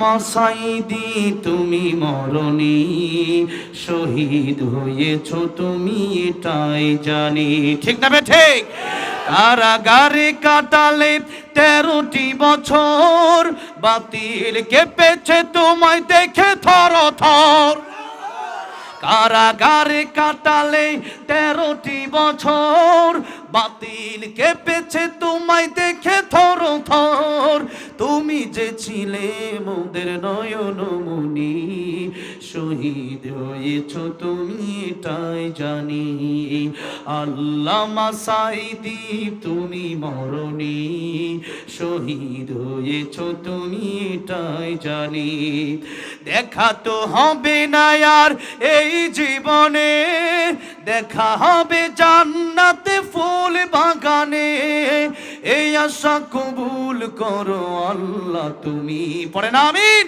মাসাইদি, তুমি মরণি শহীদ হয়েছ, তুমি এটাই জানি। ঠিক না ঠিক? কারাগারে কাটালে তেরোটি বছর, বাতিল কেঁপেছে তোমায় দেখে থর থর কারাগারে কাটালে তেরোটি বছর, বাতিল কেঁপেছে তোমায় দেখে থর থর তুমি যে ছিলে মোদের নয়ন মুনি শহীদ হয়েছ তুমি এটাই জানি। আল্লাহ মাসাইদি তুমি মরণি, শহীদ হয়েছ তুমি এটাই জানি। দেখা তো হবে না আর এই জীবনে, দেখা হবে জান্নাতে আশা কবুল করো আল্লাহ তুমি পড়ে না আমিন।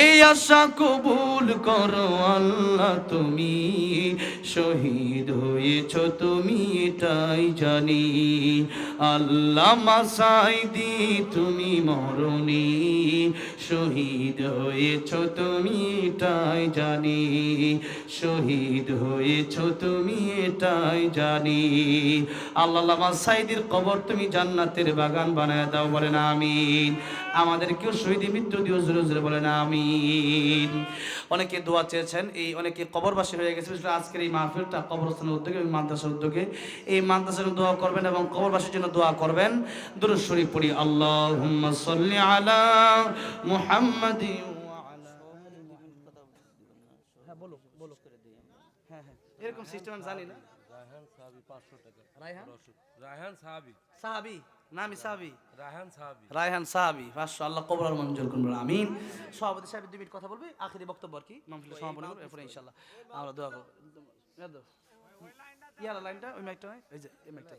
এই আশা কবুল করো আল্লাহ, তুমি শহীদ হয়েছ, তুমি এটাই জানি। আল্লাহ মাসাইদি তুমি মরণি শহীদ হয়েছ, তুমি এটাই জানি। শহীদ হয়েছ, তুমি এটাই জানি। আল্লাহ মাসাইদির কবর তুমি জান্নাতের বাগান বানায় দাও, বলেন আমিন। আমাদের কেউ শহীদ মৃত্যু দিও, জোরে জোরে বলেন আমিন। অনেকে দোয়া চেয়েছেন, এই অনেকে কবরবাসী হয়ে গেছে। আজকের এই মাহফিলটা কবরস্থানের উদ্যোগে এবং মাদ্রাসার উদ্যোগে। এই মাদ্রাসার দোয়া করবেন এবং কবরবাসীর জন্য দোয়া করবেন। দুরুদ শরীফ পড়ি আল্লাহ সাল্লি বলো বলো করে দিই। হ্যাঁ হ্যাঁ। এরকম সিস্টেম আমি জানি না। রায়হান সাহাবি পাঁচশো টাকা। রায়হান? রায়হান সাহাবি। সাহাবি? নামি সাহাবি? রায়হান সাহাবি। রায়হান সাহাবি। পাঁচশো আল্লাহ কবর আর মঞ্জুর করুন আমিন। সভাপতি সাহেব দুই মিনিট কথা বলবে। আখিরি বক্তব্য আর কি। মাহফিলের সমাপন করব এরপরে ইনশাল্লাহ আমরা দোয়া করব। ইয়ার লাইনটা ওই মাইকটা এই যে এই মাইকটা